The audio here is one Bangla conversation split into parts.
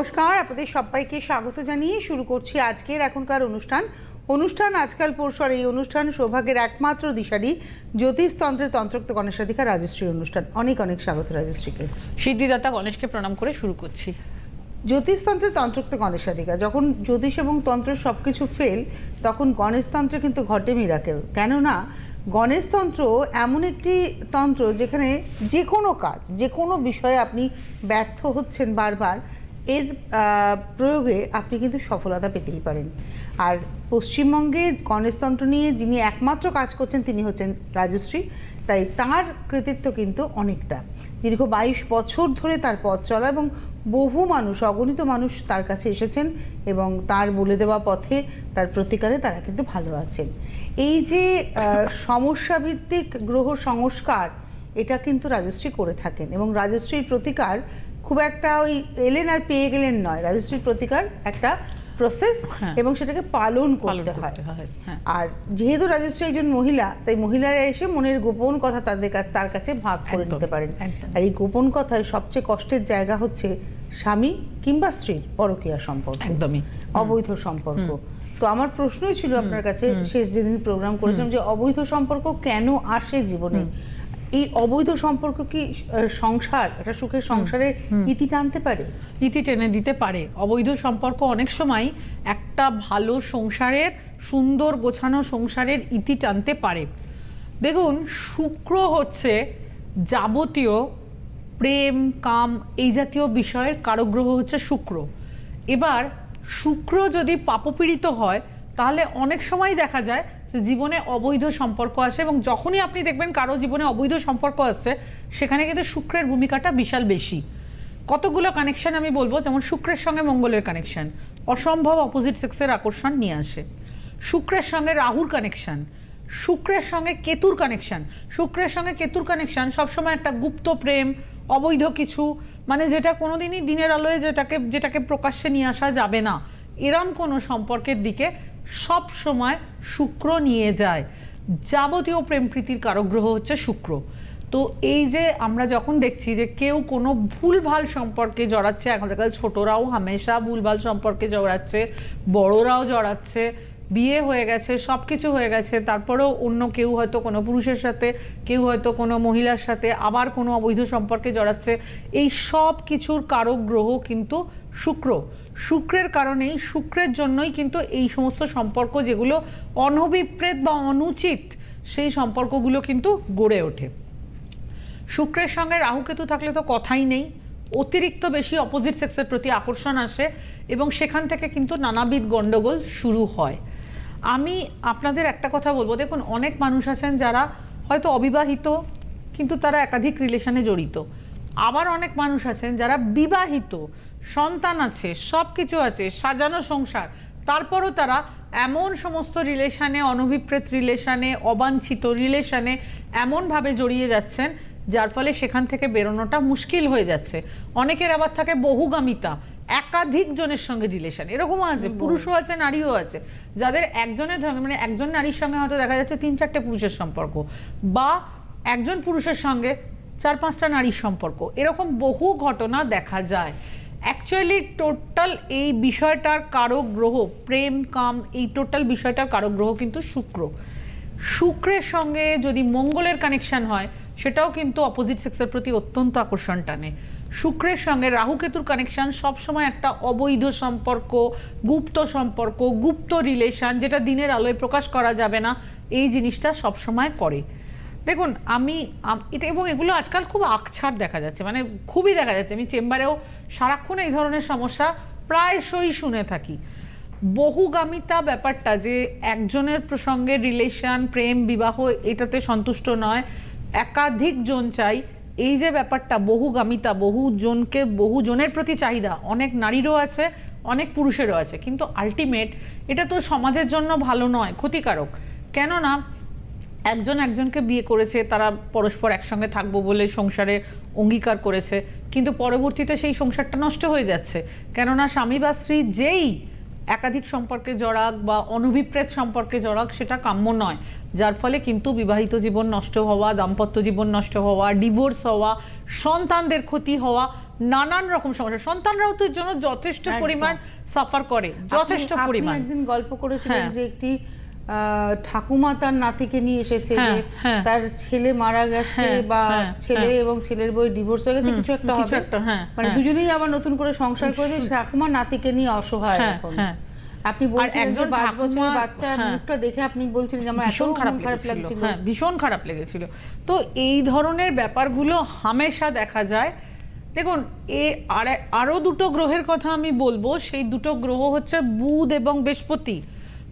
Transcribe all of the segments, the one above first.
নমস্কার আপনাদের সবাইকে স্বাগত জানিয়ে শুরু করছি আজকের এখনকার অনুষ্ঠান। অনুষ্ঠান আজকাল পরশুর এই অনুষ্ঠান সৌভাগ্যের একমাত্র দিশারি জ্যোতিষতন্ত্রের তন্ত্রক্ত গণেশাধিকার রাজশ্রীর অনুষ্ঠান। অনেক অনেক স্বাগত রাজশ্রীকে। সিদ্ধিদাতা গণেশকে প্রণাম করে শুরু করছি। জ্যোতিষতন্ত্রের তন্ত্রোক্ত গণেশাধিকার। যখন জ্যোতিষ এবং তন্ত্র সব কিছু ফেল তখন গণেশতন্ত্রে কিন্তু ঘটে মিরাকেল কেননা গণেশতন্ত্র এমন একটি তন্ত্র যেখানে যে কোনো কাজ যে কোনো বিষয়ে আপনি ব্যর্থ হচ্ছেন বারবার এর প্রয়োগে আপনি কিন্তু সফলতা পেতেই পারেন। আর পশ্চিমবঙ্গে গণেশতন্ত্র নিয়ে যিনি একমাত্র কাজ করছেন তিনি হচ্ছেন রাজশ্রী। তাই তার কৃতিত্ব কিন্তু অনেকটা। দীর্ঘ বাইশ বছর ধরে তার পথ চলা এবং বহু মানুষ, অগণিত মানুষ তার কাছে এসেছেন এবং তার বলে দেওয়া পথে তার প্রতিকারে তারা কিন্তু ভালো আছেন। এই যে সমস্যাভিত্তিক গ্রহ সংস্কার, এটা কিন্তু রাজশ্রী করে থাকেন এবং রাজশ্রীর প্রতিকার খুব একটা ওই এলেন আর পেয়ে গেলেন নয়। রাজশ্রীর প্রতিকার একটা প্রসেস হ্যাঁ। এবং সেটাকে পালন করতে হয়। হয় আর যেহেতু রাজশ্রী একজন মহিলা তাই মহিলারা এসে মনের গোপন কথা তাদের তার কাছে ভাগ করে নিতে পারেন। আর এই গোপন কথায় সবচেয়ে কষ্টের জায়গা হচ্ছে স্বামী কিংবা স্ত্রীর পরকীয়া সম্পর্ক। একদমই। অবৈধ সম্পর্ক। তো আমার প্রশ্নই ছিল আপনার কাছে শেষ যেদিন প্রোগ্রাম করেছিলাম যে অবৈধ সম্পর্ক কেন আসে জীবনে? এই অবৈধ সম্পর্ক কি সংসার একটা সুখের সংসারে ইতি টানতে পারে? ইতি টেনে দিতে পারে। অবৈধ সম্পর্ক অনেক সময় একটা ভালো সংসারের সুন্দর গোছানো সংসারের ইতি টানতে পারে। দেখুন শুক্র হচ্ছে যাবতীয় প্রেম কাম এই জাতীয় বিষয়ের কারগ্রহ হচ্ছে শুক্র। এবার শুক্র যদি পাপপীড়িত হয় তাহলে অনেক সময় দেখা যায় জীবনে অবৈধ সম্পর্ক আসে এবং যখনই আপনি দেখবেন কারও জীবনে অবৈধ সম্পর্ক আসছে, সেখানে কিন্তু শুক্রের ভূমিকাটা বিশাল বেশি। কতগুলো কানেকশন আমি বলব, যেমন শুক্রের সঙ্গে মঙ্গলের কানেকশন অসম্ভব অপোজিট সেক্সের আকর্ষণ নিয়ে আসে। শুক্রের সঙ্গে রাহুর কানেকশন শুক্রের সঙ্গে কেতুর কানেকশন শুক্রের সঙ্গে কেতুর কানেকশন সবসময় একটা গুপ্ত প্রেম, অবৈধ কিছু মানে যেটা কোনোদিনই দিনের আলোয় যেটাকে যেটাকে প্রকাশ্যে নিয়ে আসা যাবে না। এরম কোনো সম্পর্কের দিকে সব সময় শুক্র নিয়ে যায়। যাবতীয় প্রেম প্রীতির কারগ্রহ হচ্ছে শুক্র। তো এই যে আমরা যখন দেখছি যে কেউ কোনো ভুলভাল সম্পর্কে জড়াচ্ছে, এখন দেখা ছোটরাও হামেশা ভুলভাল সম্পর্কে জড়াচ্ছে, বড়রাও জড়াচ্ছে, বিয়ে হয়ে গেছে সব কিছু হয়ে গেছে, তারপরেও অন্য কেউ হয়তো কোনো পুরুষের সাথে, কেউ হয়তো কোনো মহিলার সাথে আবার কোনো অবৈধ সম্পর্কে জড়াচ্ছে, এই সব কিছুর কারক গ্রহ কিন্তু শুক্র। শুক্রের কারণেই, শুক্রের জন্যই কিন্তু এই সমস্ত সম্পর্ক যেগুলো অনভিপ্রেত বা অনুচিত, সেই সম্পর্কগুলো কিন্তু গড়ে ওঠে। শুক্রের সঙ্গে রাহুকেতু থাকলে তো কথাই নেই। অতিরিক্ত বেশি অপোজিট সেক্সের প্রতি আকর্ষণ আসে এবং সেখান থেকে কিন্তু নানাবিধ গণ্ডগোল শুরু হয়। আমি আপনাদের একটা কথা বলব। দেখুন, অনেক মানুষ আছেন যারা হয়তো অবিবাহিত, কিন্তু তারা একাধিক রিলেশনে জড়িত। আবার অনেক মানুষ আছেন যারা বিবাহিত। সন্তান আছে সব কিছু আছে সাজানো সংসার। তারপরও তারা এমন সমস্ত রিলেশানে অনভিপ্রেত রিলেশানে অবাঞ্ছিত রিলেশানে এমনভাবে জড়িয়ে যাচ্ছেন যার ফলে সেখান থেকে বেরোনোটা মুশকিল হয়ে যাচ্ছে। অনেকের আবার থাকে বহুগামিতা একাধিক জনের সঙ্গে রিলেশন এরকমও আছে পুরুষও আছে নারীও আছে। যাদের একজনের মানে একজন নারীর সঙ্গে হয়তো দেখা যাচ্ছে তিন চারটে পুরুষের সম্পর্ক বা একজন পুরুষের সঙ্গে চার পাঁচটা নারীর সম্পর্ক। এরকম বহু ঘটনা দেখা যায়। অ্যাকচুয়ালি টোটাল এই বিষয়টার কারক গ্রহ, প্রেম, কাম, এই টোটাল বিষয়টার কারক গ্রহ কিন্তু শুক্র। শুক্রের সঙ্গে যদি মঙ্গলের কানেকশন হয়, সেটাও কিন্তু অপোজিট সেক্সের প্রতি অত্যন্ত আকর্ষণ টানে। শুক্রের সঙ্গে রাহুকেতুর কানেকশন সবসময় একটা অবৈধ সম্পর্ক, গুপ্ত সম্পর্ক, গুপ্ত রিলেশন যেটা দিনের আলোয় প্রকাশ করা যাবে না, এই জিনিসটা সবসময় করে। দেখুন, আমি এটা এবং এগুলো আজকাল খুব আকছার দেখা যাচ্ছে মানে খুবই দেখা যাচ্ছে। আমি চেম্বারেও সারাক্ষণ এই ধরনের সমস্যা প্রায়শই শুনে থাকি। বহুগামিতা ব্যাপারটা যে একজনের প্রসঙ্গে রিলেশন, প্রেম, বিবাহ, এটাতে সন্তুষ্ট নয়, একাধিক জন চাই, এই যে ব্যাপারটা, বহুগামিতা বহু জনকে বহু জনের প্রতি চাহিদা, অনেক নারীরও আছে, অনেক পুরুষেরও আছে, কিন্তু আলটিমেট এটা তো সমাজের জন্য ভালো নয়, ক্ষতিকারক। কেননা একজন একজনকে বিয়ে করেছে তারা পরস্পর একসঙ্গে থাকব বলে সংসারে অঙ্গীকার করেছে কিন্তু পরবর্তীতে সেই সংসারটা নষ্ট হয়ে যাচ্ছে। কেননা স্বামী বা স্ত্রী যেই একাধিক সম্পর্কে জড়াক বা অনভিপ্রেত সম্পর্কে জড়াক সেটা কাম্য নয়। যার ফলে কিন্তু বিবাহিত জীবন নষ্ট হওয়া দাম্পত্য জীবন নষ্ট হওয়া ডিভোর্স হওয়া সন্তানদের ক্ষতি হওয়া নানান রকম সমস্যা। সন্তানরাও তো এর জন্য যথেষ্ট পরিমাণ সাফার করে যথেষ্ট পরিমাণ। একদিন গল্প করেছিলেন হ্যাঁ। যে একটি ঠাকুমা তার নাতিকে নিয়ে এসেছে হ্যাঁ, যে হ্যাঁ। তার ছেলে মারা গেছে হ্যাঁ, বা হ্যাঁ, ছেলে। এবং ছেলের বই ডিভোর্স হয়ে গেছে কিছু একটা হবে মানে। দুজনেই আবার নতুন করে সংসার করে দিয়ে ঠাকুমা নাতিকে নিয়ে অসহায় হ্যাঁ, এখন। আপনি বলছিলেন যে একজন পাঁচ ঠাকুমা- বছরের বাচ্চার হ্যাঁ। মুখটা দেখে আপনি বলছিলেন যে আমার ভীষণ খারাপ লেগেছিল হ্যাঁ ভীষণ খারাপ লেগেছিল তো এই ধরনের ব্যাপারগুলো হামেশা দেখা যায় দেখুন এ আর দুটো গ্রহের কথা আমি বলব সেই দুটো গ্রহ হচ্ছে বুধ এবং বৃহস্পতি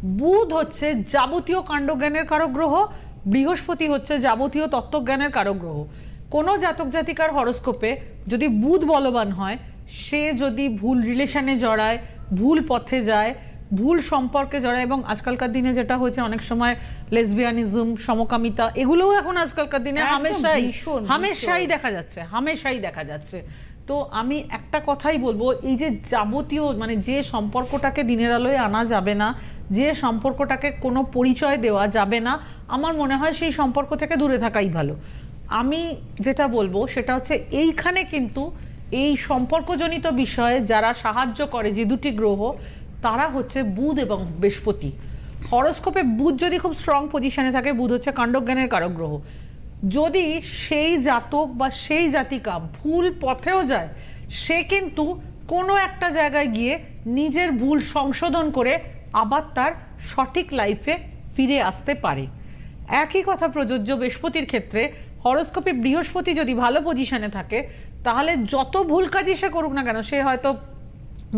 বুধ হচ্ছে যাবতীয় কাণ্ডজ্ঞানের কারক গ্রহ বৃহস্পতি হচ্ছে যাবতীয় তত্ত্বজ্ঞানের কারক গ্রহ কোনো জাতক জাতিকার হরস্কোপে যদি বুধ বলবান হয় সে যদি ভুল রিলেশনে জড়ায় ভুল পথে যায় ভুল সম্পর্কে জড়ায় এবং আজকালকার দিনে যেটা হয়েছে অনেক সময় লেসবিয়ানিজম সমকামিতা এগুলোও এখন আজকালকার দিনে হামেশাই হামেশাই দেখা যাচ্ছে হামেশাই দেখা যাচ্ছে। তো আমি একটা কথাই বলব, এই যে যাবতীয় মানে যে সম্পর্কটাকে দিনের আলোয় আনা যাবে না, যে সম্পর্কটাকে কোনো পরিচয় দেওয়া যাবে না, আমার মনে হয় সেই সম্পর্ক থেকে দূরে থাকাই ভালো। আমি যেটা বলব সেটা হচ্ছে এইখানে কিন্তু এই সম্পর্কজনিত বিষয়ে যারা সাহায্য করে যে দুটি গ্রহ, তারা হচ্ছে বুধ এবং বৃহস্পতি। হরস্কোপে বুধ যদি খুব স্ট্রং পজিশনে থাকে, বুধ হচ্ছে কাণ্ডজ্ঞানের কারক গ্রহ। যদি সেই জাতক বা সেই জাতিকা ভুল পথেও যায়, সে কিন্তু কোনো একটা জায়গায় গিয়ে নিজের ভুল সংশোধন করে আবার তার সঠিক লাইফে ফিরে আসতে পারে। একই কথা প্রযোজ্য বৃহস্পতির ক্ষেত্রে। হরস্কোপে বৃহস্পতি যদি ভালো পজিশনে থাকে, তাহলে যত ভুল কাজই সে করুক না কেন, সে হয়তো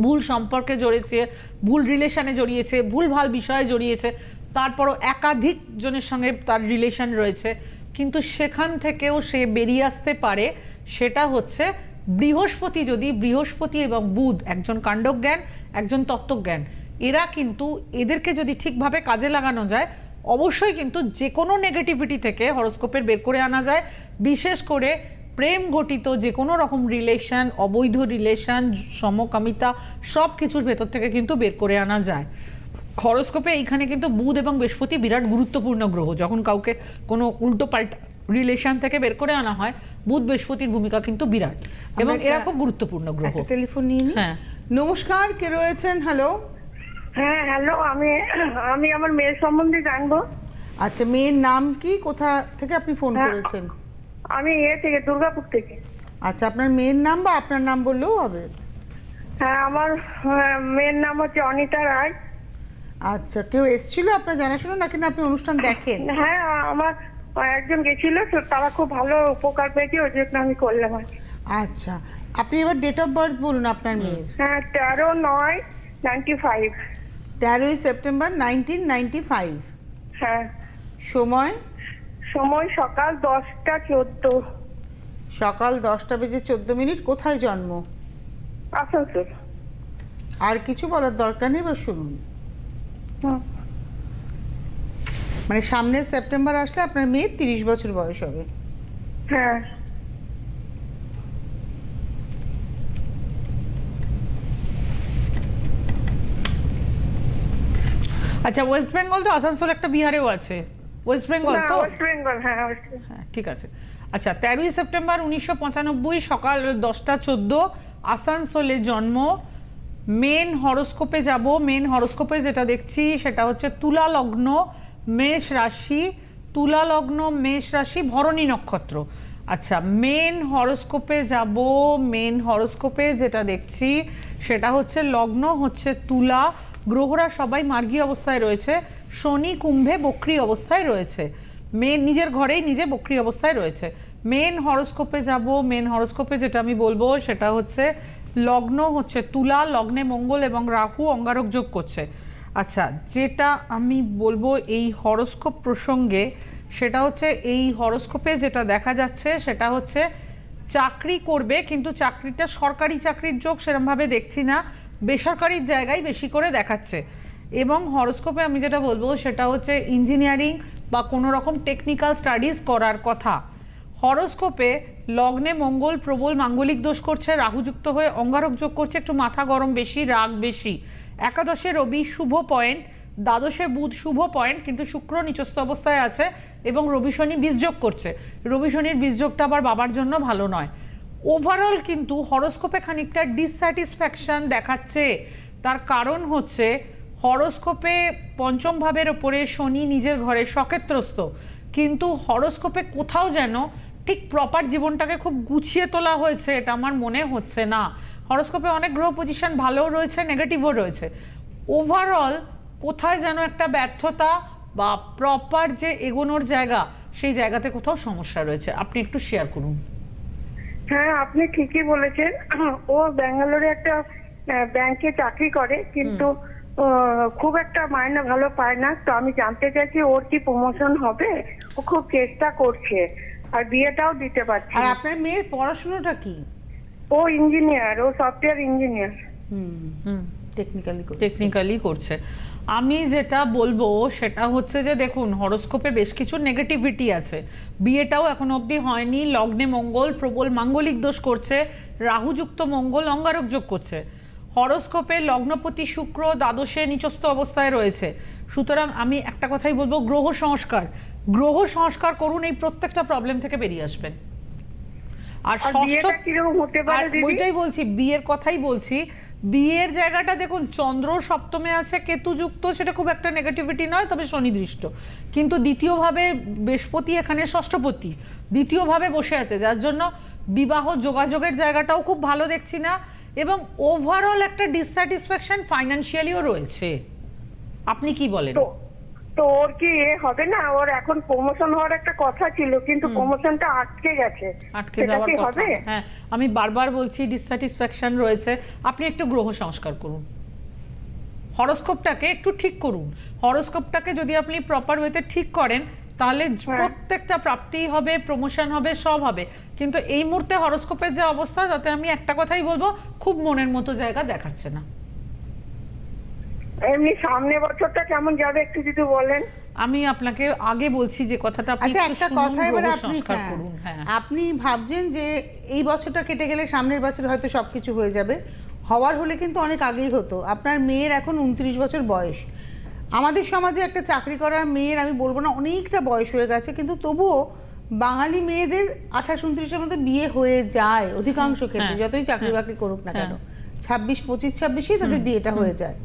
ভুল সম্পর্কে জড়িয়েছে, ভুল রিলেশনে জড়িয়েছে, ভুল ভালো বিষয়ে জড়িয়েছে, তারপরও একাধিক জনের সঙ্গে তার রিলেশন রয়েছে। কিন্তু সেখান থেকেও সে বেরিয়ে আসতে পারে, সেটা হচ্ছে বৃহস্পতি যদি, বৃহস্পতি এবং বুধ একজন কাণ্ডজ্ঞান, একজন তত্ত্বজ্ঞান, এরা কিন্তু এদেরকে যদি ঠিকভাবে কাজে লাগানো যায়, অবশ্যই কিন্তু যে কোনো নেগেটিভিটি থেকে হরস্কোপের বের করে আনা যায়। বিশেষ করে প্রেম ঘটিত যে কোনো রকম রিলেশন অবৈধ রিলেশন সমকামিতা সব কিছুর ভেতর থেকে কিন্তু বের করে আনা যায়। হরস্কোপে এইখানে কিন্তু বুধ এবং বৃহস্পতি বিরাট গুরুত্বপূর্ণ গ্রহ। যখন কাউকে কোনো উল্টো পাল্টা রিলেশন থেকে বের করে আনা হয় বুধ বৃহস্পতির ভূমিকা কিন্তু বিরাট। এবং এরা খুব গুরুত্বপূর্ণ গ্রহ। টেলিফোন নিয়ে হ্যাঁ। নমস্কার কে রয়েছেন? হ্যালো হ্যাঁ হ্যালো আমি আমি আমার মেয়ের সম্বন্ধে জানব। আচ্ছা মেয়ের নাম কি? কোথা থেকে আপনি ফোন হ্যাঁ। করেছেন? আমি এ থেকে দুর্গাপুর থেকে। আচ্ছা আপনার মেয়ের নাম বা আপনার নাম বললেও হবে? হ্যাঁ আমার আহ, মেয়ের নাম হচ্ছে অনিতা রায়। আচ্ছা কেউ এসেছিল? আপনার জানাশোনা নাকি না আপনি অনুষ্ঠান দেখেন? হ্যাঁ আমার একজন গেছিল তো তারা খুব ভালো উপকার পেয়েছে ওই জন্য আমি করলাম আচ্ছা আপনি এবার ডেট অফ বার্থ বলুন আপনার মেয়ের। হ্যাঁ তেরো নয় নাইনটি ফাইভ তেরোই সেপ্টেম্বর নাইনটিন নাইনটি ফাইভ হ্যাঁ। সময়? সময় সকাল দশটা চোদ্দ। সকাল দশটা বেজে চোদ্দ মিনিট কোথায় জন্ম? আসানসোল। আর কিছু বলার দরকার নেই এবার শুনুন। মানে সামনের সেপ্টেম্বর আসলে আপনার মেয়ের তিরিশ বছর বয়স হবে। হ্যাঁ। আচ্ছা ওয়েস্ট বেঙ্গল তো আসানসোল একটা বিহারেও আছে। ওয়েস্ট বেঙ্গল তো? ওয়েস্ট বেঙ্গল হ্যাঁ হ্যাঁ ঠিক আছে। আচ্ছা তেরোই সেপ্টেম্বর উনিশশো পঁচানব্বই সকাল দশটা চোদ্দ আসানসোলে জন্ম। মেন হরস্কোপে যাব। মেন হরস্কোপে যেটা দেখছি, সেটা হচ্ছে তুলা লগ্ন মেষ রাশি তুলা লগ্ন মেষ রাশি ভরণী নক্ষত্র। আচ্ছা মেন হরস্কোপে যাব, মেন হরস্কোপে যেটা দেখছি, সেটা হচ্ছে লগ্ন, হচ্ছে তুলা। গ্রহরা সবাই মার্গী অবস্থায় রয়েছে, শনি কুম্ভে বক্রি অবস্থায় রয়েছে। মেন নিজের ঘরেই নিজে বক্রি অবস্থায় রয়েছে। মেন হরস্কোপে যাব, মেন হরস্কোপে যেটা আমি বলব, সেটা হচ্ছে লগ্ন হচ্ছে, তুলা, লগ্নে মঙ্গল এবং রাহু অঙ্গারক যোগ করছে। আচ্ছা যেটা আমি বলব এই হরস্কোপ প্রসঙ্গে, সেটা হচ্ছে এই হরস্কোপে যেটা দেখা যাচ্ছে, সেটা হচ্ছে চাকরি করবে, কিন্তু চাকরিটা সরকারি চাকরির যোগ সেরমভাবে দেখছি না, বেসরকারির জায়গায় বেশি করে দেখাচ্ছে। এবং হরস্কোপে আমি যেটা বলব, সেটা হচ্ছে ইঞ্জিনিয়ারিং বা কোনো রকম টেকনিক্যাল স্টাডিজ করার কথা। হরস্কোপে লগ্নে মঙ্গল, প্রবল, মাঙ্গলিক দোষ করছে। রাহুযুক্ত হয়ে অঙ্গারক যোগ করছে। একটু মাথা গরম বেশি, রাগ বেশি। একাদশে রবি, শুভ পয়েন্ট। দ্বাদশে বুধ, শুভ পয়েন্ট। কিন্তু শুক্র নিচস্থ অবস্থায় আছে এবং রবি শনি বীজযোগ করছে। রবি শনির বীজযোগটা আবার বাবার জন্য ভালো নয়। ওভারঅল কিন্তু হরোস্কোপে খানিকটা ডিসস্যাটিসফ্যাকশন দেখাচ্ছে। তার কারণ হচ্ছে হরোস্কোপে পঞ্চম ভাবের ওপরে শনি নিজের ঘরে সকেত্রস্ত কিন্তু হরোস্কোপে কোথাও যেন ঠিক প্রপার জীবনটাকে খুব গুছিয়ে তোলা হয়েছে এটা আমার মনে হচ্ছে না। হরোস্কোপে অনেক গ্রহ পজিশন ভালোও রয়েছে নেগেটিভও রয়েছে। ওভারঅল কোথায় যেন একটা ব্যর্থতা বা প্রপার যে এগোনোর জায়গা সেই জায়গাতে কোথাও সমস্যা রয়েছে। আপনি একটু শেয়ার করুন। হ্যাঁ আপনি ঠিকই বলেছেন। ও ব্যাঙ্গালোরে একটা ব্যাংকে চাকরি করে কিন্তু খুব একটা মাইনে ভালো পায় না। তো আমি জানতে চাইছি ওর কি প্রমোশন হবে? ও খুব চেষ্টা করছে। আর বিয়েটাও দিতে পারছে আর আপনার মেয়ের পড়াশোনাটা কি? ও ইঞ্জিনিয়ার ও software engineer. Hmm hmm technically technically করছে। আমি যেটা বলব সেটা হচ্ছে যে দেখুন হরস্কোপে বেশ কিছু নেগেটিভিটি আছে। বিয়েটাও এখন অবধি হয়নি লগ্নে মঙ্গল প্রবল মাঙ্গলিক দোষ করছে রাহুযুক্ত মঙ্গল অঙ্গারক যোগ করছে হরস্কোপে লগ্নপতি শুক্র দ্বাদশে নিচস্থ অবস্থায় রয়েছে। সুতরাং আমি একটা কথাই বলব গ্রহ সংস্কার। গ্রহ সংস্কার করুন এই প্রত্যেকটা প্রবলেম থেকে বেরিয়ে আসবেন। আর ষষ্ঠ ওইটাই বলছি বিয়ের কথাই বলছি। বিয়ের জায়গাটা দেখুন চন্দ্র সপ্তমে আছে কেতু যুক্ত সেটা খুব একটা নেগেটিভিটি নয় তবে শনিদৃষ্ট। কিন্তু দ্বিতীয়ভাবে বৃহস্পতি এখানে ষষ্ঠপতি দ্বিতীয়ভাবে বসে আছে যার জন্য বিবাহ যোগাযোগের জায়গাটাও খুব ভালো দেখছি না এবং ওভারঅল একটা ডিসস্যাটিসফ্যাকশন ফাইন্যান্সিয়ালিও রয়েছে। আপনি কি বলেন? তো ওর কি এ হবে না? ওর এখন প্রমোশন হওয়ার একটা কথা ছিল কিন্তু প্রমোশনটা আটকে গেছে। আটকে যাওয়ার কথা। হবে? হ্যাঁ আমি বারবার বলছি ডিসস্যাটিসফ্যাকশন রয়েছে। আপনি একটু গ্রহ সংস্কার করুন। হরোস্কোপটাকে একটু ঠিক করুন। হরোস্কোপটাকে যদি আপনি প্রপার ওয়েতে ঠিক করেন তাহলে হ্যাঁ। প্রত্যেকটা প্রাপ্তি হবে প্রমোশন হবে সব হবে। কিন্তু এই মুহূর্তে হরোস্কোপের যে অবস্থা তাতে আমি একটা কথাই বলব খুব মনের মতো জায়গা দেখাচ্ছে না। এমনি সামনে বছরটা কেমন যাবে একটু যদি বলেন? আমি আপনাকে আগে বলছি যে কথাটা আপনি আচ্ছা একটা কথা এবারে আপনি হ্যাঁ, হ্যাঁ। আপনি ভাবছেন যে এই বছরটা কেটে গেলে সামনের বছর হয়তো সবকিছু হয়ে যাবে। হওয়ার হলে কিন্তু অনেক আগেই হতো। আপনার মেয়ের এখন উনত্রিশ বছর বয়স। আমাদের সমাজে একটা চাকরি করার মেয়ের আমি বলব না অনেকটা বয়স হয়ে গেছে কিন্তু তবুও বাঙালি মেয়েদের আঠাশ উনত্রিশের মধ্যে বিয়ে হয়ে যায় অধিকাংশ ক্ষেত্রে হ্যাঁ, যতই চাকরি বাকরি করুক না কেন। ছাব্বিশ পঁচিশ ছাব্বিশেই তাদের বিয়েটা হয়ে যায়।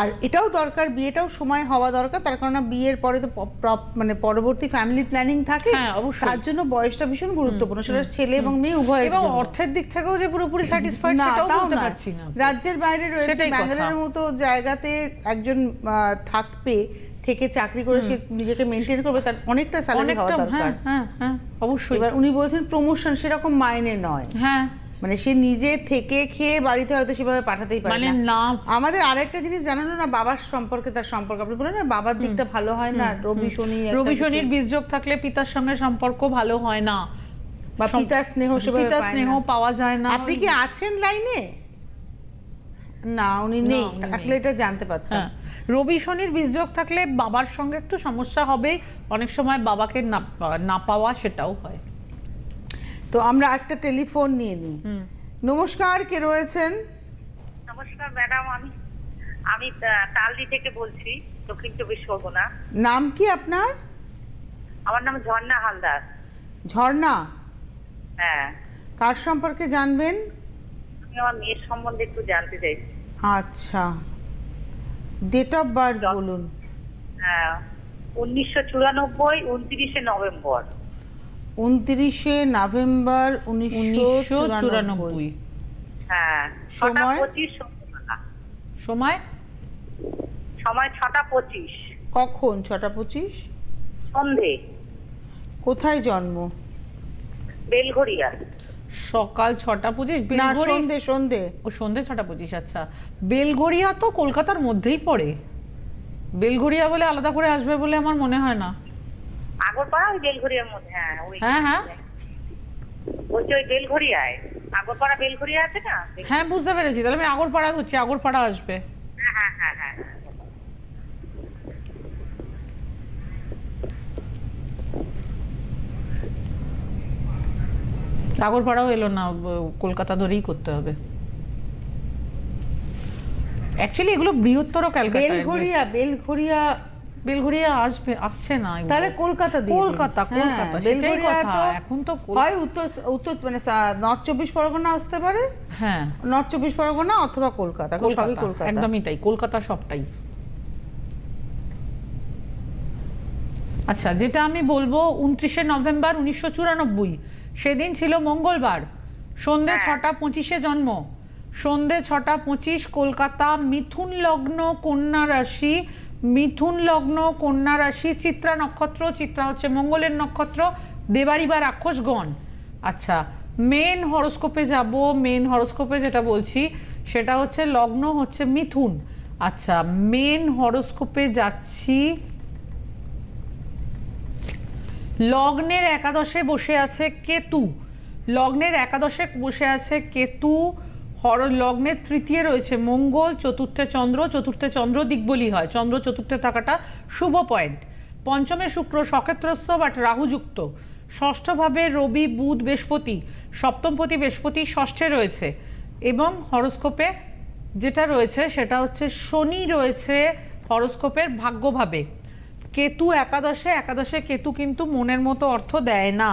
আর এটাও দরকার বিয়েটাও সময় হওয়া দরকার তার কারণ বিয়ের পরে তো মানে পরবর্তী ফ্যামিলি প্ল্যানিং থাকে। হ্যাঁ, তার জন্য বয়সটা ভীষণ গুরুত্বপূর্ণ। সেটা ছেলে এবং মেয়ে উভয় এবং অর্থের দিক থেকেও যে পুরোপুরি স্যাটিসফাইড সেটাও বলতে পারছি না। রাজ্যের বাইরে রয়েছে ব্যাঙ্গালোরের মতো জায়গাতে একজন থাকবে থেকে চাকরি করে সে নিজেকে মেনটেন করবে তার অনেকটা স্যালারি হওয়া দরকার। হ্যাঁ হ্যাঁ হ্যাঁ অবশ্যই। এবার উনি বলছেন প্রমোশন সেরকম মাইনে নয়। হ্যাঁ। মানে সে নিজে থেকে খেয়ে বাড়িতে হয়তো সেভাবে পাঠাতেই পারে মানে না। আমাদের আরেকটা জিনিস জানানো না বাবার সম্পর্কে তার সম্পর্ক। আপনি বলেন না বাবার দিকটা ভালো হয় না রবি শনি রবি শনির বীজযোগ থাকলে পিতার সঙ্গে সম্পর্ক ভালো হয় না। বা পিতার স্নেহ সেভাবে পিতার স্নেহ পাওয়া যায় না। আপনি কি আছেন লাইনে? না উনি নেই। থাকলে এটা জানতে পারতাম। হ্যাঁ। রবি শনির বীজযোগ থাকলে বাবার সঙ্গে একটু সমস্যা হবে অনেক সময় বাবাকে না না পাওয়া সেটাও হয়। তো আমরা একটা টেলিফোন নিয়ে নিই। হুম। নমস্কার কে রয়েছেন? নমস্কার ম্যাডাম আমি আমি তালদি থেকে বলছি দক্ষিণ চব্বিশ পরগনা। নাম কি আপনার? আমার নাম ঝর্ণা হালদার। ঝর্ণা? হ্যাঁ। কার সম্পর্কে জানবেন? আমি আমার মেয়ের সম্বন্ধে একটু জানতে চাইছি আচ্ছা। ডেট অফ বার্থ বলুন। হ্যাঁ উনিশশো চুরানব্বই উনত্রিশে নভেম্বর। উনত্রিশে নভেম্বর উনিশশো চুরানব্বই। হ্যাঁ সময়? সময়? সময় ছটা পঁচিশ। কখন? ছটা পঁচিশ? সন্ধে। কোথায় জন্ম? বেলঘরিয়া সকাল ছটা পঁচিশ না সন্ধে সন্ধে। ও সন্ধে ছটা পঁচিশ আচ্ছা। বেলঘরিয়া তো কলকাতার মধ্যেই পড়ে। বেলঘরিয়া বলে আলাদা করে আসবে বলে আমার মনে হয় না। আগরপাড়া ওই বেলঘরিয়ার মধ্যে হ্যাঁ ওই হ্যাঁ, হ্যাঁ। বলছি ওই বেলঘরিয়ায়। আগরপাড়া বেলঘরিয়া আছে না? হ্যাঁ বুঝতে পেরেছি। তাহলে আমি আগরপাড়া হচ্ছি আগরপাড়া আসবে। হ্যাঁ হ্যাঁ হ্যাঁ হ্যাঁ আগরপাড়াও এলো না কলকাতা ধরেই করতে হবে। অ্যাকচুয়ালি এগুলো বৃহত্তর ক্যালকাটা বেলঘরিয়া বেলঘরিয়া বেলঘরিয়া আসবে আসছে না। তাহলে কলকাতা দিয়ে। কলকাতা হ্যাঁ, কলকাতা সেটাই কথা। এখন তো হয় উত্তর উত্তর মানে নর্থ চব্বিশ পরগনা আসতে পারে। হ্যাঁ। নর্থ চব্বিশ পরগনা অথবা কলকাতা সবই কলকাতা কলকাতা। একদমই তাই কলকাতা সবটাই। আচ্ছা যেটা আমি বলব উনত্রিশে নভেম্বর উনিশশো চুরানব্বই সেদিন ছিল মঙ্গলবার। সন্ধে ছটা পঁচিশে জন্ম। সন্ধে ছটা পঁচিশ কলকাতা মিথুন লগ্ন কন্যা রাশি মিথুন লগ্ন, কন্যা রাশি, চিত্রা নক্ষত্র, চিত্রা হচ্ছে মঙ্গলের নক্ষত্র, দেবারি বা রাক্ষসগণ। আচ্ছা মেন হরোস্কোপে যাব মেন হরোস্কোপে যেটা বলছি, সেটা হচ্ছে লগ্ন হচ্ছে মিথুন। আচ্ছা মেন হরোস্কোপে যাচ্ছি। লগ্নের একাদশে বসে আছে কেতু। লগ্নের একাদশে বসে আছে কেতু। হর লগ্নের তৃতীয় রয়েছে মঙ্গল, চতুর্থে চন্দ্র চতুর্থে চন্দ্র দিকবলি হয়। চন্দ্র, চতুর্থে থাকাটা শুভ পয়েন্ট পঞ্চমে শুক্র সক্ষেত্রস্থ বাট রাহুযুক্ত। ষষ্ঠভাবে রবি, বুধ, বৃহস্পতি। সপ্তমপতি, বৃহস্পতি, ষষ্ঠে রয়েছে। এবং হরোস্কোপে যেটা রয়েছে, সেটা হচ্ছে শনি রয়েছে হরোস্কোপের ভাগ্যভাবে। কেতু একাদশে একাদশে কেতু কিন্তু মনের মতো অর্থ দেয় না।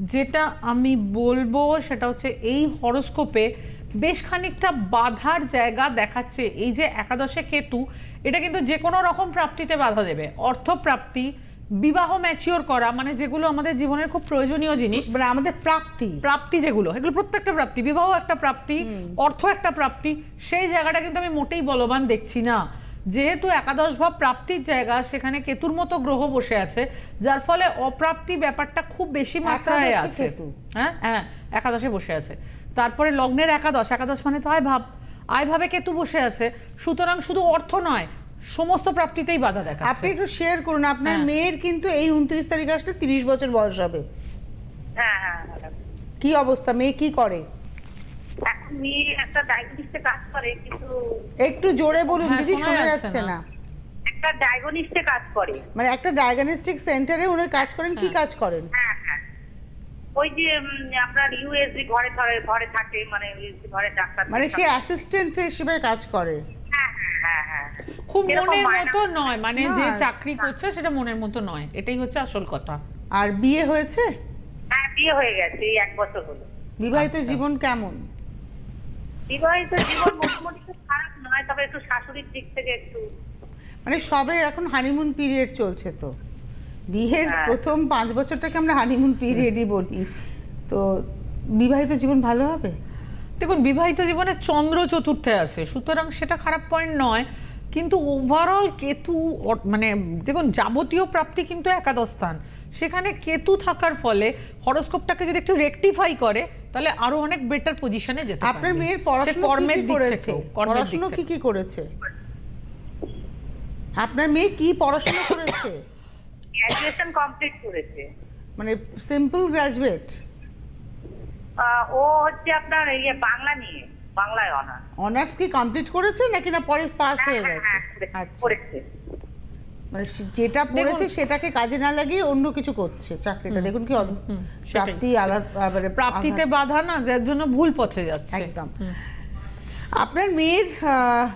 যেটা আমি বলব, সেটা হচ্ছে এই হরোস্কোপে বেশ খানিকটা বাধার জায়গা দেখাচ্ছে। এই যে একাদশে কেতু এটা কিন্তু যে কোনো রকম প্রাপ্তিতে বাধা দেবে। অর্থ প্রাপ্তি বিবাহ ম্যাচিওর করা মানে যেগুলো আমাদের জীবনের খুব প্রয়োজনীয় জিনিস। মানে আমাদের প্রাপ্তি। প্রাপ্তি যেগুলো এগুলো প্রত্যেকটা প্রাপ্তি বিবাহ একটা প্রাপ্তি অর্থ একটা প্রাপ্তি সেই জায়গাটা কিন্তু আমি মোটেই বলবান দেখছি না। যেহেতু একাদশ ভাব প্রাপ্তির জায়গা সেখানে কেতুর মতো গ্রহ বসে আছে যার ফলে অপ্রাপ্তি ব্যাপারটা খুব বেশি মাত্রায় আছে। হ্যাঁ? হ্যাঁ একাদশে বসে আছে। তারপরে লগ্নের একাদশ একাদশ মানে তো আয় ভাব আয় ভাবে কেতু বসে আছে। সুতরাং শুধু অর্থ নয় সমস্ত প্রাপ্তিতেই বাধা দেখা আপনি একটু শেয়ার করুন আপনার হ্যাঁ। মেয়ের কিন্তু এই উনত্রিশ তারিখ আসলে তিরিশ বছর বয়স হবে। হ্যাঁ হ্যাঁ। কি অবস্থা? মেয়ে কি করে? এখন মেয়ে একটা ডায়াগনিস্টে কাজ করে কিন্তু একটু জোরে বলুন দিদি শোনা যাচ্ছে না। একটা ডায়াগনিস্টে কাজ করে। মানে একটা ডায়াগনস্টিক সেন্টারে উনি কাজ করেন কি কাজ করেন? হ্যাঁ ওই যে আপনার ইউএসজি ঘরে ঘরে ঘরে থাকে মানে ঘরে ডাক্তার মানে সে অ্যাসিস্ট্যান্ট হিসেবে কাজ করে। হ্যাঁ হ্যাঁ হ্যাঁ খুব মনের মতো নয় মানে যে চাকরি করছে সেটা মনের মতো নয় এটাই হচ্ছে আসল কথা। আর বিয়ে হয়েছে? হ্যাঁ বিয়ে হয়ে গেছে এই এক বছর হলো। বিবাহিত আচ্ছা। জীবন কেমন? বিবাহিত জীবন মোটামুটি খুব খারাপ নয় তবে একটু শাশুড়ির দিক থেকে একটু মানে সবে এখন হানিমুন পিরিয়ড চলছে তো। বিয়ের হ্যাঁ। প্রথম পাঁচ বছরটাকে আমরা হানিমুন পিরিয়ডই বলি। তো বিবাহিত জীবন ভালো হবে? দেখুন বিবাহিত জীবনে চন্দ্র চতুর্থে আছে সুতরাং সেটা খারাপ পয়েন্ট নয় কিন্তু ওভারঅল কেতু মানে দেখুন যাবতীয় প্রাপ্তি কিন্তু একাদশ স্থান। সেখানে কেতু থাকার ফলে হরোস্কোপটাকে যদি একটু রেকটিফাই করে তাহলে আরও অনেক বেটার পজিশনে যেতে আপনার মেয়ের পড়াশোনা কর্মের করেছে? পড়াশোনা কি কি করেছে? আপনার মেয়ে কি পড়াশোনা করেছে? গ্র্যাজুয়েশন কমপ্লিট করেছে। মানে সিম্পল গ্রাজুয়েট ও হচ্ছে আপনার ইয়ে বাংলা নিয়ে বাংলায় অনার্স অনার্স কি কমপ্লিট করেছে নাকি না পরে পাস হয়ে গেছে? আচ্ছা। হ্যাঁ, করেছে। মানে যেটা পড়েছে সেটাকে কাজে না লাগিয়ে অন্য কিছু করছে চাকরিটা। দেখুন কি প্রাপ্তি আলাদা মানে প্রাপ্তিতে বাধা না যার জন্য ভুল পথে যাচ্ছে। একদম। আপনার মেয়ের আহ,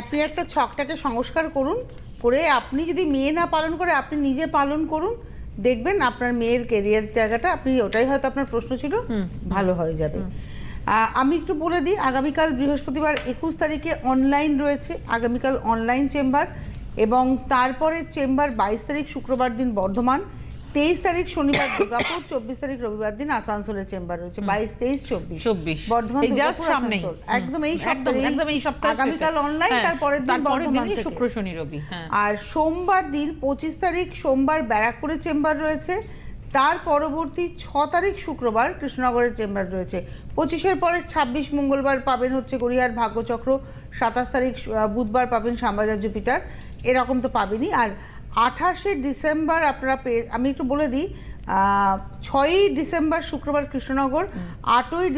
আপনি একটা ছকটাকে সংস্কার করুন। করে আপনি যদি মেয়ে না পালন করে আপনি নিজে পালন করুন। দেখবেন আপনার মেয়ের কেরিয়ার জায়গাটা আপনি ওটাই হয়তো আপনার প্রশ্ন ছিল ভালো হয়ে যাবে। আমি একটু বলে দিই আগামীকাল বৃহস্পতিবার একুশ তারিখে অনলাইন রয়েছে আগামীকাল অনলাইন চেম্বার এবং তারপরে চেম্বার বাইশ তারিখ শুক্রবার দিন বর্ধমান। তেইশ তারিখ শনিবার দুর্গাপুর চব্বিশ তারিখ রবিবার দিন আসানসোলের চেম্বার রয়েছে বাইশ তেইশ চব্বিশ। চব্বিশ। বর্ধমান। একদম এই একদম সপ্তাহে এই সপ্তাহে আগামীকাল অনলাইন হ্যাঁ, তারপরের দিন বর্ধমান শুক্র শনি রবি হ্যাঁ। আর সোমবার দিন পঁচিশ তারিখ সোমবার ব্যারাকপুরের চেম্বার রয়েছে তার পরবর্তী ছ তারিখ শুক্রবার কৃষ্ণনগরের চেম্বার রয়েছে। পঁচিশের পরে ছাব্বিশ মঙ্গলবার পাবেন হচ্ছে গড়িয়ার ভাগ্যচক্র সাতাশ তারিখ বুধবার পাবেন শ্যামবাজার জুপিটার এরকম তো পাবেনই। আর আঠাশে ডিসেম্বর আপনারা পেয়ে আমি একটু বলে দিই ছয়ই ডিসেম্বর শুক্রবার কৃষ্ণনগর আটই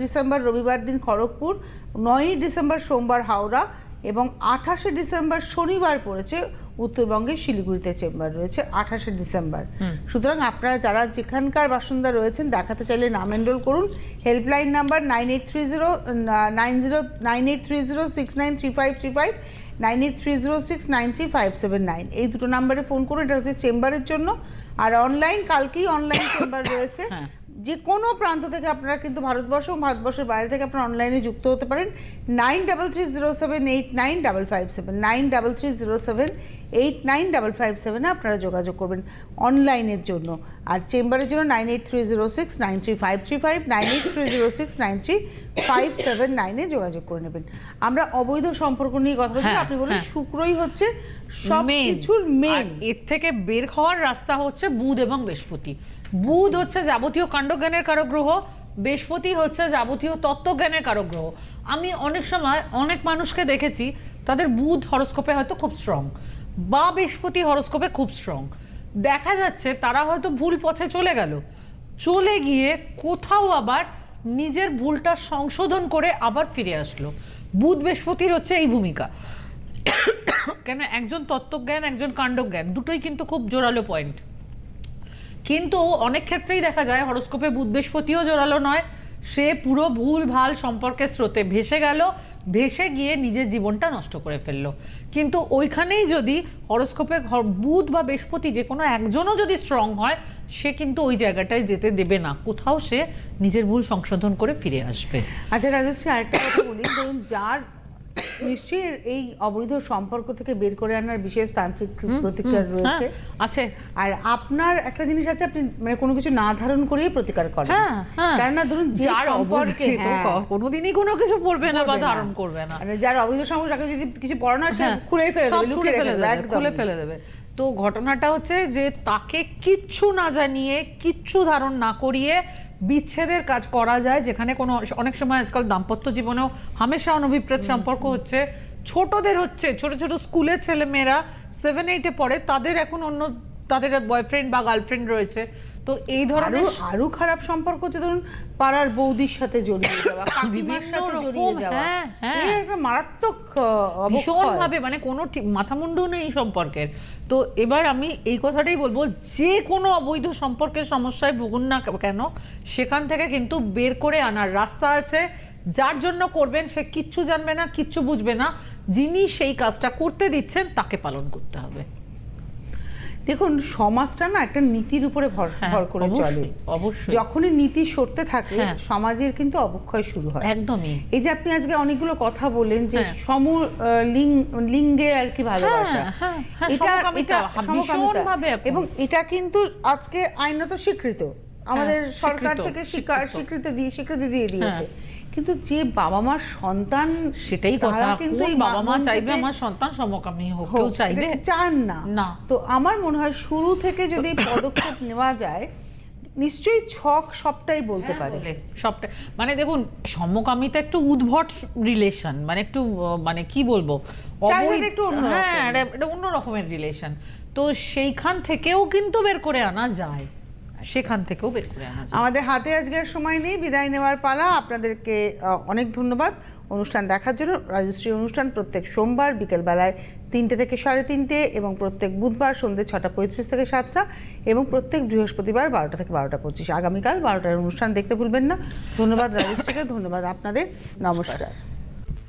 ডিসেম্বর রবিবার দিন খড়গপুর নয়ই ডিসেম্বর সোমবার হাওড়া এবং আঠাশে ডিসেম্বর শনিবার পড়েছে উত্তরবঙ্গে শিলিগুড়িতে চেম্বার রয়েছে আঠাশে ডিসেম্বর। সুতরাং আপনারা যারা যেখানকার বাসিন্দা রয়েছেন দেখাতে চাইলে নাম এনরোল করুন। Helpline number nine eight three zero nine zero nine eight three zero six nine three five three five nine eight three zero six nine three five seven nine. এই দুটো নাম্বারে ফোন করুন, এটা হচ্ছে চেম্বারের জন্য। আর অনলাইন, কালকেই অনলাইন চেম্বার রয়েছে। হ্যাঁ। যে কোনো প্রান্ত থেকে আপনারা কিন্তু ভারতবর্ষ এবং ভারতবর্ষের বাইরে থেকে আপনারা অনলাইনে যুক্ত হতে পারেন। Nine double three zero seven eight nine double five seven nine double three zero seven eight nine double five সেভেনে আপনারা যোগাযোগ করবেন অনলাইনের জন্য। আর চেম্বারের জন্য nine eight three zero six nine three five three five nine eight three zero six nine three five seven নাইনে যোগাযোগ করে নেবেন। আমরা অবৈধ সম্পর্ক নিয়ে কথা বলছি হ্যাঁ, আপনি বলেন হ্যাঁ। শুক্রই হচ্ছে সব কিছুর মেন এর থেকে বের হওয়ার রাস্তা হচ্ছে বুধ এবং বৃহস্পতি। বুধ হচ্ছে যাবতীয় কাণ্ডজ্ঞানের কারক গ্রহ বৃহস্পতি হচ্ছে যাবতীয় তত্ত্বজ্ঞানের কারক গ্রহ আমি অনেক সময় অনেক মানুষকে দেখেছি, তাদের বুধ হরস্কোপে হয়তো খুব স্ট্রং বা বৃহস্পতি হরস্কোপে খুব স্ট্রং দেখা যাচ্ছে তারা হয়তো ভুল পথে চলে গেল। চলে গিয়ে কোথাও আবার নিজের ভুলটা সংশোধন করে আবার ফিরে আসলো। বুধ বৃহস্পতির হচ্ছে এই ভূমিকা। কেন একজন তত্ত্বজ্ঞান, একজন কাণ্ডজ্ঞান, দুটোই কিন্তু খুব জোরালো পয়েন্ট কিন্তু অনেক ক্ষেত্রেই দেখা যায় হরস্কোপে বুধ বৃহস্পতিও জোরালো নয়। সে পুরো ভুল ভালো সম্পর্কের স্রোতে ভেসে গেল, ভেসে গিয়ে নিজের জীবনটা নষ্ট করে ফেলল। কিন্তু ওইখানেই যদি হরস্কোপে বুধ বা বৃহস্পতি যে কোনো একজনও যদি স্ট্রং হয়, সে কিন্তু ওই জায়গাটায় যেতে দেবে না। কোথাও সে নিজের ভুল সংশোধন করে ফিরে আসবে। আচ্ছা রাজশ্রী, আরেকটা কথা বলি। ধরুন যার নিশ্চয়ই এই অবৈধ সম্পর্ক থেকে বের করে আনার বিশেষ তান্ত্রিক প্রতিকার রয়েছে। হ্যাঁ, আছে। আর আপনার একটা জিনিস আছে আপনি মানে কোনো কিছু না ধারণ করেই প্রতিকার করেন। হ্যাঁ হ্যাঁ। কেননা ধরুন যার সম্পর্কে কোনোদিনই কোনো কিছু পড়বে না বা ধারণ করবে না। মানে যার অবৈধ সম্পর্ক তাকে যদি কিছু পড়ানো সে খুলেই ফেলে দেবে লুকিয়ে ফেলে দেবে, খুলে ফেলে দেবে। তো ঘটনাটা হচ্ছে যে তাকে কিচ্ছু না জানিয়ে কিচ্ছু ধারণ না করিয়ে বিচ্ছেদের কাজ করা যায় যেখানে কোনো অনেক সময় আজকাল দাম্পত্য জীবনেও হামেশা অনভিপ্রেত সম্পর্ক হচ্ছে। ছোটদের হচ্ছে ছোট ছোট স্কুলের ছেলে মেয়েরা সেভেন এইটে পড়ে তাদের এখন অন্য তাদের বয়ফ্রেন্ড বা গার্লফ্রেন্ড রয়েছে। তো এই ধরনের আরও খারাপ সম্পর্ক হচ্ছে ধরুন পাড়ার বৌদির সাথে জড়িয়ে যাওয়া কাকিমার সাথে জড়িয়ে যাওয়া হ্যাঁ, হ্যাঁ। একটা মারাত্মক ভীষণ ভাবে মানে কোনো ঠিক- মাথা মুন্ডু নেই সম্পর্কের। তো এবার আমি এই কথাটাই বলব যে কোনো অবৈধ সম্পর্কের সমস্যায় ভুগুন না কেন সেখান থেকে কিন্তু বের করে আনার রাস্তা আছে। যার জন্য করবেন সে কিচ্ছু জানবে না কিচ্ছু বুঝবে না। যিনি সেই কাজটা করতে দিচ্ছেন তাকে পালন করতে হবে। দেখুন সমাজটা না একটা নীতির উপরে ভর হ্যাঁ, ভর করে চলে অবশ্যই। যখনই নীতি সরতে থাকে হ্যাঁ। সমাজের কিন্তু অবক্ষয় শুরু হয় একদমই এই যে আপনি আজকে অনেকগুলো কথা বলেন যে হ্যাঁ। সম লিঙ্গ- লিঙ্গে আর কি ভালোবাসা এটা এটা সমকামিতা। এবং এটা কিন্তু আজকে আইনত স্বীকৃত আমাদের সরকার থেকে স্বীকার স্বীকৃতি দিয়ে স্বীকৃতি দিয়ে দিয়েছে। কিন্তু যে বাবা মার সন্তান সেটাই কথা। কিন্তু বাবা মা চাইবে আমার সন্তান? সমকামী হোক কেউ চাইবে? চান না। না। তো আমার মনে হয় শুরু থেকে যদি পদক্ষেপ নেওয়া যায় নিশ্চয়ই ছক সবটাই বলতে পারে। বলে, সবটা মানে দেখুন সমকামিতা একটু উদ্ভট রিলেশন মানে একটু মানে কি বলব? একটু হ্যাঁ এটা অন্য রকমের রিলেশন তো সেইখান থেকেও কিন্তু বের করে আনা যায়। সেখান থেকেও বের করে আনা আমাদের হাতে আজকের সময় নেই বিদায় নেওয়ার পালা। আপনাদেরকে অনেক ধন্যবাদ। অনুষ্ঠান দেখার জন্য রাজশ্রী অনুষ্ঠান প্রত্যেক সোমবার বিকেলবেলায় তিনটে থেকে সাড়ে তিনটে এবং প্রত্যেক বুধবার সন্ধ্যে ছটা পঁয়ত্রিশ থেকে সাতটা এবং প্রত্যেক বৃহস্পতিবার বারোটা থেকে বারোটা পঁচিশ। আগামীকাল বারোটার অনুষ্ঠান দেখতে ভুলবেন না। ধন্যবাদ রাজশ্রীকে ধন্যবাদ আপনাদের। নমস্কার।